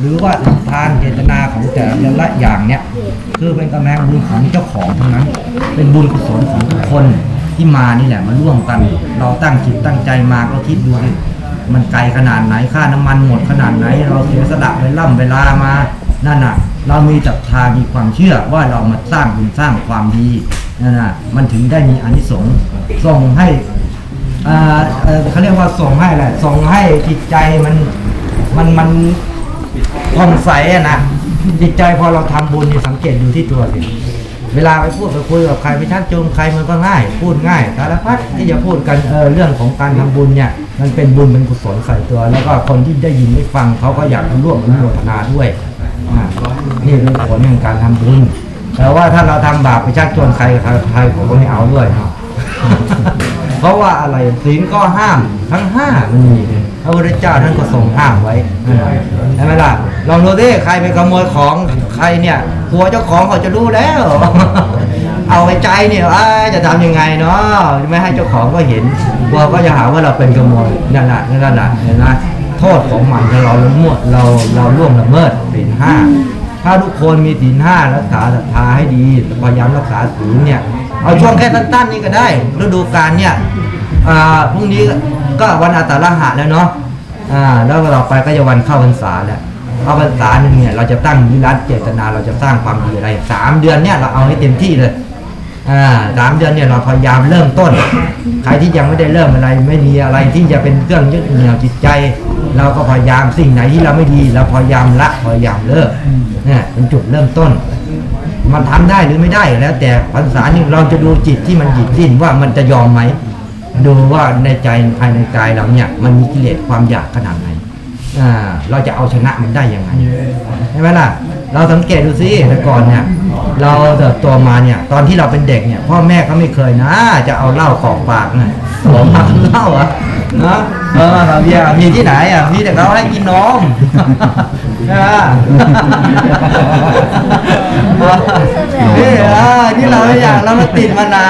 หรือว่าทานเจตนาของแต่ละอย่างเนี่ยคือเป็นกำแพงบุญของเจ้าของทั้งนั้น เป็นบุญกุศลของทุกคนที่มานี่แหละมาร่วมกัน เราตั้งจิตตั้งใจมาก็คิดดูดิมันไกลขนาดไหนค่าน้ำมันหมดขนาดไหน เราเสียสละเวล่ำเวลามานั่นน่ะ เรามีศรัทธามีความเชื่อว่าเรามาสร้างบุญสร้างความดีนั่นน่ะมันถึงได้มีอานิสงส์ส่งให้เขาเรียกว่าส่งให้แหละส่งให้จิตใจมันมันมัน ผ่องใสอะนะจิตใจพอเราทำบุญนี่สังเกตดูที่ตัวสิเวลาไปพูดไปคุยกับใครไปชักจูงใครมันก็ง่าย พูดง่ายสารพัดที่จะพูดกันเออเรื่องของการทำบุญเนี่ย มันเป็นบุญเป็นกุศลใส่ตัว แล้วก็คนที่ได้ยินได้ฟังเขาก็อยากร่วมอนุโมทนาด้วยอ่านี่เป็นผลของการทำบุญแต่ว่าถ้าเราทำบาปไปชักชวนใครใครผมก็ไม่เอาด้วยเนาะเพราะว่าอะไรศีลก็ห้ามทั้งห้ามันมีพ ระพุทธเจ้าท่านก็ทรงห้ามไว้ใช่ไหมล่ะลองดูดิใครไปขโมยของใครเนี่ยกลัวเจ้าของเขาจะรู้แล้ว เอาไปใจเนี่ยจะทำยังไงเนาะไม่ให้เจ้าของก็เห็นกลัวก็จะหาว่าเราเป็นขโมยนั่นแหละนั่นแหละเห็นไหมโทษของมันถ้าเราละมิดเราเราล่วงละเมิดศีลห้าถ้าทุกคนมีศีลห้ารักษาศรัทธาให้ดีพยายามรักษาศีลเนี่ยเอาช่วงแค่สั้นๆนี่ก็ได้ฤดูกาลเนี่ยพรุ่งนี้ ก็วันอาสาฬหะแล้วเนาะอ่าแล้วเราไปก็จะวันเข้าพรรษาแล้วเข้าพรรษาหนึ่งเนี่ยเราจะตั้งวิรัตเจตนาเราจะสร้างความดีอะไรสามเดือนเนี่ยเราเอาให้เต็มที่เลยอ่าสามเดือนเนี่ยเราพยายามเริ่มต้น ใครที่ยังไม่ได้เริ่มอะไร ไม่มีอะไรที่จะเป็นเครื่องยึดเหนี่ยวจิตใจ เราก็พยายามสิ่งไหนที่เราไม่ดี เราพยายามละพยายามเลิกเนี่ยเป็นจุดเริ่มต้น มันทำได้หรือไม่ได้แล้ว แต่พรรษานี่เราจะดูจิตที่มันหยิบสิ้นว่ามันจะยอมไหม ดูว่าในใจภายในกายเราเนี่ยมันมีกิเลสความอยากขนาดไหนอ่าเราจะเอาชนะมันได้ยังไงใช่ไหมล่ะ เราสังเกตดูสิแต่ก่อนเนี่ย เราเติบโตมาเนี่ย ตอนที่เราเป็นเด็กเนี่ยพ่อแม่เขาไม่เคยนะ จะเอาเหล้ากอกปากนะบอกมาเหล้าอะนะเออเบียมีที่ไหนอะมีแต่เขาให้กินนม นะนี่เออที่เราไม่อยากเรามาติดมานะ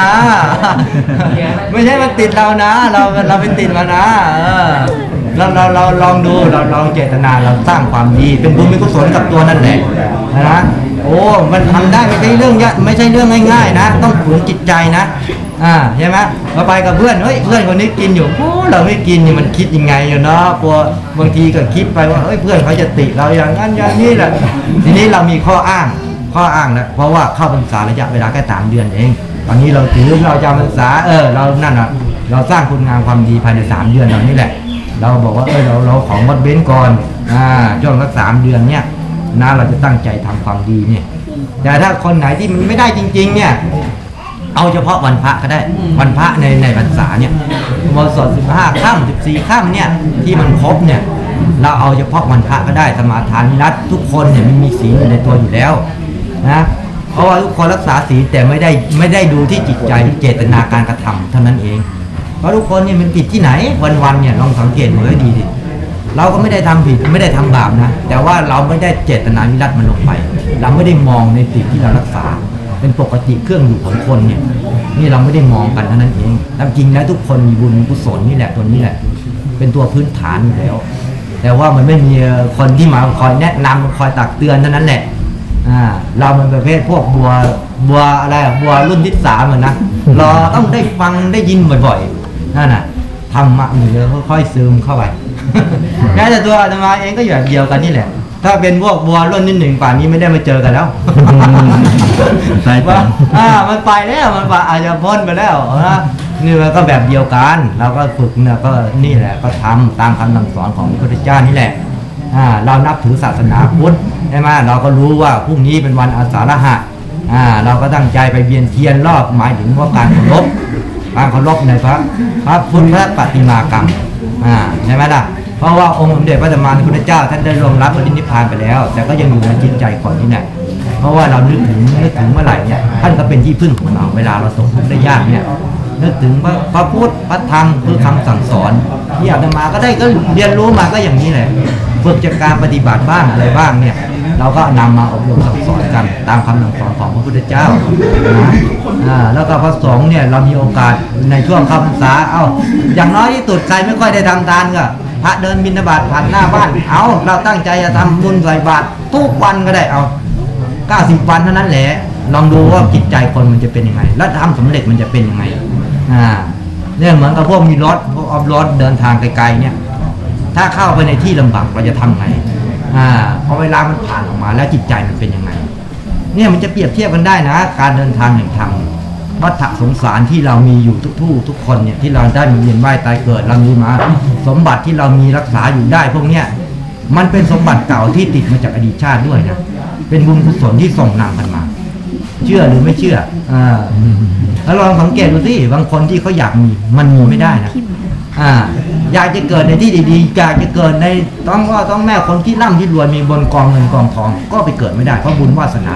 ไม่ใช่มันติดเรานะ เราเราไปติดมานะเออเราเราเราลองดูเราลองเจตนาเราสร้างความดีเป็นบุญเป็นกุศลกับตัวนั่นแหละนะโอ้มันทำได้ไม่ใช่เรื่องยากไม่ใช่เรื่องง่าย ๆ นะ ต้องฝืนจิตใจนะ อ่าใช่ไหมเราไปกับเพื่อนเฮ้ยเพื่อนคนนี้กินอยู่โอ้เราไม่กินนี่มันคิดยังไงอยู่เนาะกลัวบางทีก็คิดไปว่าเฮ้ยเพื่อนเขาจะติเราอย่างนั้นอย่างนี้แหละทีนี้เรามีข้ออ้างข้ออ้างนะเพราะว่าเข้าพรรษาระยะเวลาแค่สามเดือนเองตอนนี้เราถือเราจำพรรษาเออเรานั่นอะเราสร้างคุณงามความดีภายในสามเดือนเรานี่แหละ เราบอกว่าเออเราเราของวัดเบ้นก่อนอ่าช่วงสักสามเดือนเนี่ยนะเราจะตั้งใจทำความดีเนี่ยแต่ถ้าคนไหนที่มันไม่ได้จริง ๆ เนี่ย เอาเฉพาะวันพระก็ได้ วันพระในในพรรษาเนี่ยอุโบสถสิบห้าค่ำสิบสี่ค่ำเนี่ยที่มันครบเนี่ยเราเอาเฉพาะวันพระก็ได้สมาทานนิรัตทุกคนเนี่ยมันมีศีลอยู่ในตัวอยู่แล้วนะเพราะว่าทุกคนรักษาศีลแต่ไม่ได้ไม่ได้ดูที่จิตใจเจตนาการกระทำเท่านั้นเองเพราะทุกคนเนี่ยมันผิดที่ไหนวันๆเนี่ยลองสังเกตดูให้ดีดิเราก็ไม่ได้ทำผิดไม่ได้ทำบาปนะ แต่ว่าเราไม่ได้เจตนาวิรัตมันลงไป เราไม่ได้มองในสิ่งที่เรารักษา เป็นปกติเครื่องอยู่ของคนเนี่ยนี่เราไม่ได้มองกันเท่านั้นเองตามจริงแล้วทุกคนมีบุญกุศลนี่แหละตัวนี้แหละ เป็นตัวพื้นฐานอยู่แล้ว แต่ว่ามันไม่มีคนที่มาคอยแนะนำคอยตักเตือนเท่านั้นแหละอ่าเรามันประเภทพวกบัวบัวอะไรบัวรุ่นที่สามเหมือนนะเราต้องได้ฟังได้ยินบ่อยๆนั่นน่ะธรรมะมันจะค่อยๆซึมเข้าไปแม้แต่ตัวอาตมาเองก็อยู่แบบเดียวกันนี่แหละ ถ้าเป็นพวกบัวรุ่นที่หนึ่งป่านนี้ไม่ได้มาเจอกันแล้วใช่ครัว่าบอ่ามันไปแล้วมันไปอาจจะพ้นไปแล้วนะนี่มันก็แบบเดียวกันเราก็ฝึกเนี่ยก็นี่แหละก็ทำตามคำสั่งสอนของพระพุทธเจ้านี่แหละอ่าเรานับถือศาสนาพุทธใช่ไหมเราก็รู้ว่าพรุ่งนี้เป็นวันอาสาฬหะอ่าเราก็ตั้งใจไปเวียนเทียนรอบหมายถึงว่าการเคารพการเคารพในพระพระพุทธปฏิมากรรมอ่าใช่ไหมล่ะ เพราะว่าองค์สมเด็จพระสัมมาสัมพุทธเจ้า ท่านได้รวงรับปรินิพพานไปแล้ว แต่ก็ยังอยู่ในจิตใจก่อนนี่แหละเพราะว่าเรานึกถึงนึกถึงเมื่อไหร่เนี่ยท่านก็เป็นที่พึ่งของเราเวลาเราตกทุกข์ได้ยากเนี่ยนึกถึงพระพระพุทธพระธรรมคือคำสั่งสอนที่อาตมาก็ได้ก็เรียนรู้มาก็อย่างนี้แหละฝึกจากการปฏิบัติบ้างอะไรบ้างเนี่ย เราก็นำมาอบรมสั่งสอนกันตามคำสั่งสอนของพระพุทธเจ้านะแล้วก็พระสงฆ์เนี่ยเรามีโอกาสในช่วงเข้าพรรษา เอ้าอย่างน้อยที่สุดใครไม่ค่อยได้ทำทานก็ พระเดินบิณฑบาตผ่านหน้าบ้าน เอาเราตั้งใจจะทำบุญใส่บาตรทุกวันก็ได้เอา90วันเท่านั้นแหละลองดูว่าจิตใจคนมันจะเป็นยังไง แล้วทำสำเร็จมันจะเป็นยังไงอ่าเนี่ยเหมือนกับพวกมีรถพวกออฟรถเดินทางไกลๆเนี่ย ถ้าเข้าไปในที่ลำบากเราจะทำไงอ่าพอเวลามันผ่านออกมาแล้วจิตใจมันเป็นยังไง เนี่ยมันจะเปรียบเทียบกันได้นะ การเดินทางแห่งธรรม วัฏสงสารที่เรามีอยู่ทุกผู้ทุกคนเนี่ยที่เราได้มีเวียนว่ายตายเกิดเรามีมา สมบัติที่เรามีรักษาอยู่ได้พวกเนี้ยมันเป็นสมบัติเก่าที่ติดมาจากอดีตชาติด้วยนะเป็นบุญกุศลที่ส่งนำกันมา เชื่อหรือไม่เชื่ออ่าแล้วลองสังเกตดูสิบางคนที่เขาอยากมีมันมีไม่ได้นะอ่าอยากจะเกิดในที่ดีๆอยากจะเกิดในต้องพ่อต้องแม่คนที่ร่ำที่รวยมีบนกองเงินกองทอง ก็ไปเกิดไม่ได้เพราะบุญวาสนา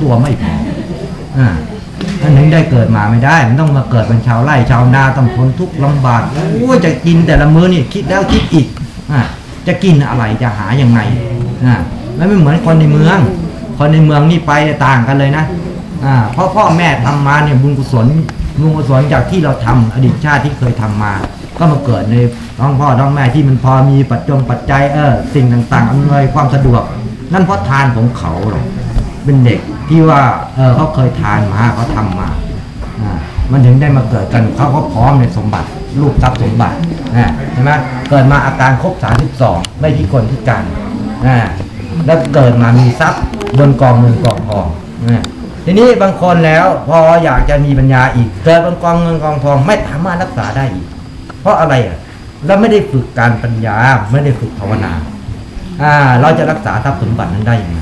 ตัวไม่พออ่า อันนึงได้เกิดมาไม่ได้ มันต้องมาเกิดเป็นชาวไร่ชาวนาต้องทนทุกข์ลำบากโอ้จะกินแต่ละมื้อนี่คิดแล้วคิดอีกอ่าจะกินอะไรจะหาอยังไงอ่าแล้วไม่เหมือนคนในเมือง คนในเมืองนี่ไปต่างกันเลยนะอ่าเพราะพ่อแม่ทำมาเนี่ยบุญกุศลบุญกุศลจากที่เราทำอดีตชาติที่เคยทำมา ก็มาเกิดในท้องพ่อท้องแม่ที่มันพอมีปัจจงปัจจัยเออสิ่งต่างๆอำนวยความสะดวก นั่นเพราะทานของเขาหรอกเป็นเด็ก ที่ว่าเออเขาเคยทานมาเขาทำมาอ่ามันถึงได้มาเกิดกันเขาก็พร้อมในสมบัติรูปทรัพย์สมบัตินะใช่ไหมเกิดมาอาการครบ 32 ไม่พิกลพิการนะแล้วเกิดมามีทรัพย์บนกองเงินกองทองนะทีนี้บางคนแล้วพออยากจะมีปัญญาอีกเกิดบนกองเงินกองทองไม่สามารถรักษาได้อีก เพราะอะไรอะเราไม่ได้ฝึกการปัญญาไม่ได้ฝึกภาวนา อ่า เราจะรักษาทรัพย์สมบัตินั้นได้ยังไง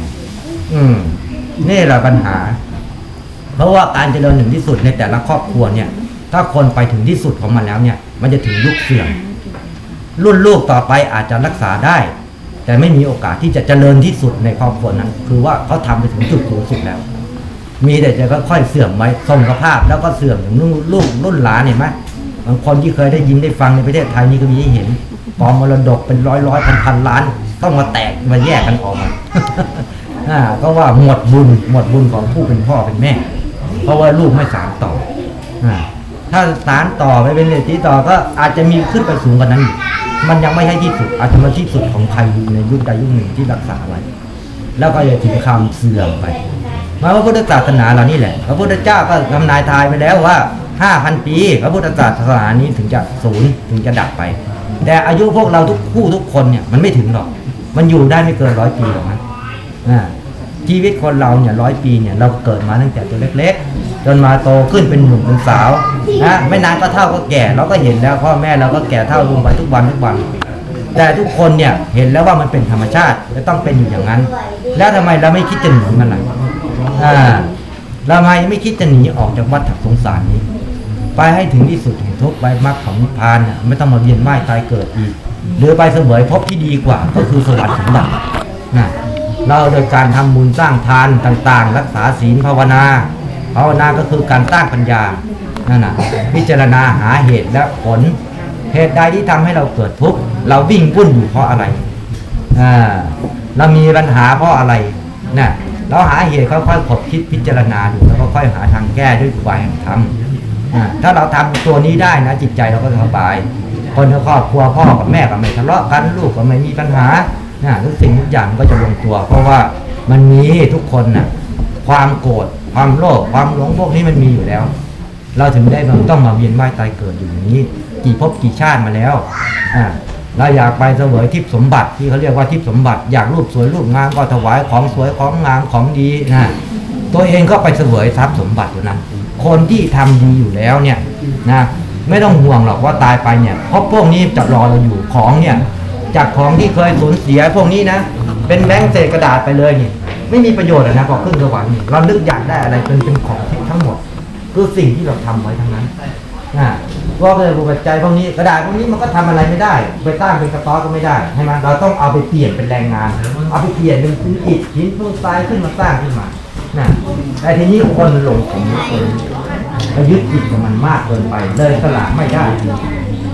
อืม นี่แหละปัญหา เพราะว่าการเจริญถึงที่สุดในแต่ละครอบครัวเนี่ย ถ้าคนไปถึงที่สุดของมันแล้วเนี่ย มันจะถึงยุคเสื่อมรุ่นลูกต่อไปอาจจะรักษาได้ แต่ไม่มีโอกาสที่จะเจริญที่สุดในครอบครัวนั้น คือว่าเขาทำไปถึงจุดสูงสุดแล้ว มีแต่จะค่อยๆเสื่อมไว้ทรงสภาพแล้วก็เสื่อมถึงลูกรุ่นหลานเห็นไหมบางคนที่เคยได้ยินได้ฟังในประเทศไทยนี่ก็มีให้เห็นกองมรดกเป็นร้อยร้อยพันพันล้าน ต้องมาแตกมาแยกกันออกมา อ่าก็ว่าหมดบุญหมดบุญของผู้เป็นพ่อเป็นแม่ เพราะว่าลูกไม่สานต่ออ่าถ้าสารต่อไปเป็นเลตีต่อก็อาจจะมีขึ้นไปสูงกว่านั้นอีกมันยังไม่ใช่ที่สุด อาจจะมาที่สุดของใครในยุคใดยุคหนึ่งที่รักษาไว้ แล้วก็จะถึงคำเสื่อมไปมาพระพุทธศาสนาเรานี่แหละ พระพุทธเจ้าก็ทำนายทายไปแล้วว่า5,000ปี พระพุทธศาสนานี้ถึงจะศูนย์ถึงจะดับไป แต่อายุพวกเราทุกคู่ทุกคนเนี่ยมันไม่ถึงหรอก มันอยู่ได้ไม่เกินร้อยปีหรอกนะ ชีวิตคนเราเนี่ยร้อยปีเนี่ยเราเกิดมาตั้งแต่ตัวเล็กๆ จนมาโตขึ้นเป็นหนุ่มเป็นสาวนะไม่นานก็เท่าก็แก่เราก็เห็นแล้วพ่อแม่เราก็แก่เท่าลงไปทุกวันทุกวัน แต่ทุกคนเนี่ยเห็นแล้วว่ามันเป็นธรรมชาติจะต้องเป็นอยู่อย่างนั้น แล้วทำไมเราไม่คิดจะหนีมันล่ะอ่าเราทำไมไม่คิดจะหนีออกจากวัฏสงสารนี้ ไปให้ถึงที่สุดแห่งทุกไปมรรคของนิพพานเนี่ยไม่ต้องมาเวียนว่ายตายเกิดอีกหรือไปเสวยภพที่ดีกว่าก็คือสวรรค์สมบัตินะ เราโดยการทำบุญสร้างทานต่างๆ รักษาศีลภาวนาภาวนาก็คือการสร้างปัญญานั่นนะพิจารณาหาเหตุและผล เหตุใดที่ทำให้เราเกิดทุกข์เราวิ่งวุ่นอยู่เพราะอะไรอ่าเรามีปัญหาเพราะอะไรนะเราหาเหตุค่อยๆขบคิดพิจารณาดูแล้วก็ค่อยหาทางแก้ด้วยอุบายแห่งธรรมอ่าถ้าเราทำตัวนี้ได้นะจิตใจเราก็สบาย คนในครอบครัวพ่อกับแม่ก็ไม่ทะเลาะกันลูกก็ไม่มีปัญหา นะทุกสิ่งทุกอย่างก็จะลงตัว เพราะว่ามันมีทุกคนนะความโกรธความโลภความหลงพวกนี้มันมีอยู่แล้ว เราถึงได้มาต้องมาเวียนว่ายตายเกิดอยู่อย่างนี้ กี่ภพกี่ชาติมาแล้วอ่าเราอยากไปเสวยทิพยสมบัติที่เขาเรียกว่าทิพยสมบัติ อยากรูปสวยรูปงามก็ถวายของสวยของงามของดีนะตัวเองก็ไปเสวยทรัพย์สมบัติอยู่นั้นคนที่ทำดีอยู่แล้วเนี่ยนะไม่ต้องห่วงหรอกว่าตายไปเนี่ยเพราะพวกนี้จะรอเราอยู่ของเนี่ย จากของที่เคยสูญเสียพวกนี้นะ เป็นแบงค์เศษกระดาษไปเลยนี่ไม่มีประโยชน์อะนะพอขึ้นสวรรค์นี่เรานึกอยากได้อะไรเป็นเป็นของทิพย์ทั้งหมด คือสิ่งที่เราทำไว้ทั้งนั้นนะพวกเลยบุปัจจัยพวกนี้กระดาษพวกนี้มันก็ทำอะไรไม่ได้ ไปตั้างเป็นกระต๊อก็ไม่ได้ใช่ไหมเราต้องเอาไปเปลี่ยนเป็นแรงงาน เอาไปเปลี่ยนเป็นชิ้นอิฐชิ้นปูนทรายขึ้นมาสร้างขึ้นมานะแต่ทีนี้คนหลงของคนไปยึดจิตกับมันมากเกินไปเลยสละไม่ได้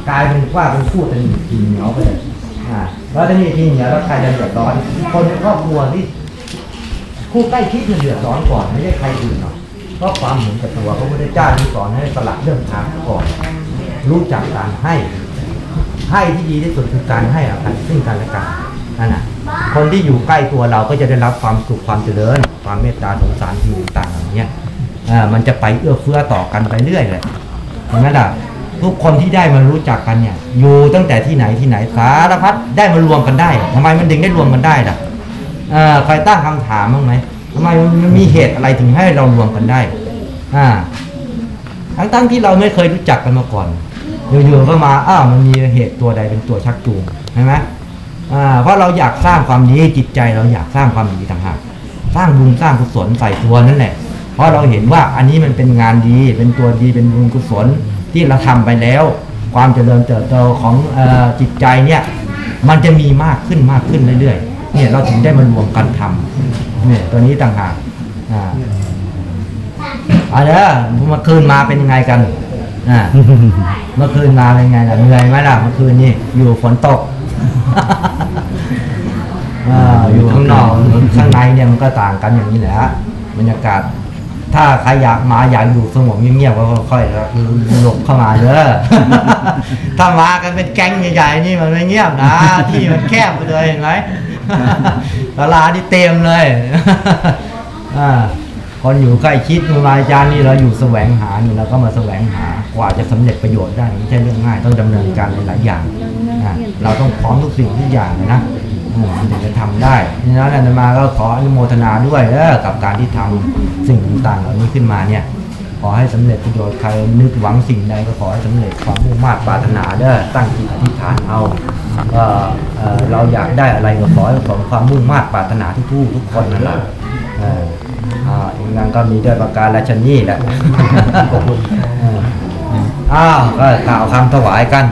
กลายเป็นว่าเป็นผู้เป็นกินเหนียวไปเลย แล้วทีนี้ทีเหนียแล้วใครจะเดือดร้อน คนในครอบครัวที่ผู้ใกล้ชิดเนี่ยเดือดร้อนก่อนไม่ใช่ใครอื่นหรอกเพราะความเห็นแก่ตัวพระพุทธเจ้าที่สอนให้สละเรื่องทางก่อน รู้จักการให้ ให้ที่ดีที่สุดคือการให้อภัยซึ่งกันและกันนั่นน่ะคนที่อยู่ใกล้ตัวเราก็จะได้รับความสุขความเจริญ ความเมตตาสงสารสิ่ต่างๆเหล่านี้อ่ามันจะไปเอื้อเฟื้อต่อกันไปเรื่อยเลยเห็นไหมล่ะ ทุกคนที่ได้มารู้จักกันเนี่ยอยู่ตั้งแต่ที่ไหนที่ไหนสารพัดได้มารวมกันได้ทำไมมันถึงได้รวมกันได้ล่ะเออใครตั้งคำถามบ้างไหมทำไมมันมีเหตุอะไรถึงให้เรารวมกันได้อ่าทั้งๆที่เราไม่เคยรู้จักกันมาก่อนอยู่ๆก็มาอ้าวมันมีเหตุตัวใดเป็นตัวชักจูงใช่ไหมอ่าเพราะเราอยากสร้างความดีจิตใจเราอยากสร้างความดีต่างหากสร้างบุญสร้างกุศลใส่ตัวนั่นแหละ เพราะเราเห็นว่าอันนี้มันเป็นงานดีเป็นตัวดีเป็นบุญกุศล ที่เราทำไปแล้ว ความเจริญเติบโตของอจิตใจเนี่ยมันจะมีมากขึ้นมากขึ้นเรื่อยๆ เนี่ยเราถึงได้มารวมกันทำเนี่ยตัวนี้ต่างหากอ่าเอาเด้อเมื่อคืนมาเป็นยังไงกันอ่าเมื่อคืนมาเป็นไงล่ะเหนื่อยไหมล่ะเมื่อคืนนี่อยู่ฝนตกอ่าอยู่ข้างนอกข้างในเนี่ยมันก็ต่างกันอย่างนี้แหละบรรยากาศ ถ้าใครอยากมาอยากอยู่สงบเงียบๆก็ค่อยๆหลบเข้ามาเด้อถ้ามากันเป็นแก๊งใหญ่ๆนี่มันไม่เงียบนะที่มันแคบไปเลยเห็นไหมตลาดนี่เต็มเลยอ่าคนอยู่ใกล้ชิดครูบาอาจารย์นี่เราอยู่แสวงหานี่เราก็มาแสวงหากว่าจะสำเร็จประโยชน์ได้ไม่ใช่เรื่องง่ายต้องดำเนินการหลายๆอย่างอ่าเราต้องพร้อมทุกสิ่งทุกอย่างเลยนะ ถึงจะทำได้ดังนั้นอาตมาก็ขออนุโมทนาด้วยเออกับการที่ทำสิ่งต่างๆเหล่านี้ขึ้นมาเนี่ยขอให้สำเร็จประโยชน์ใครนึกหวังสิ่งใดก็ขอให้สำเร็จความมุ่งมา่ปรารถนาเด้อตั้งจิตอธิษฐานเอาว่าเเราอยากได้อะไรก็ขอให้สมความมุ่งมา่ปรารถนาทุกผู้ทุกคนนั่นแหละอีกงานก็มีด้วยประการราชนีแหละอ้าวก็กล่าวคำถวายกัน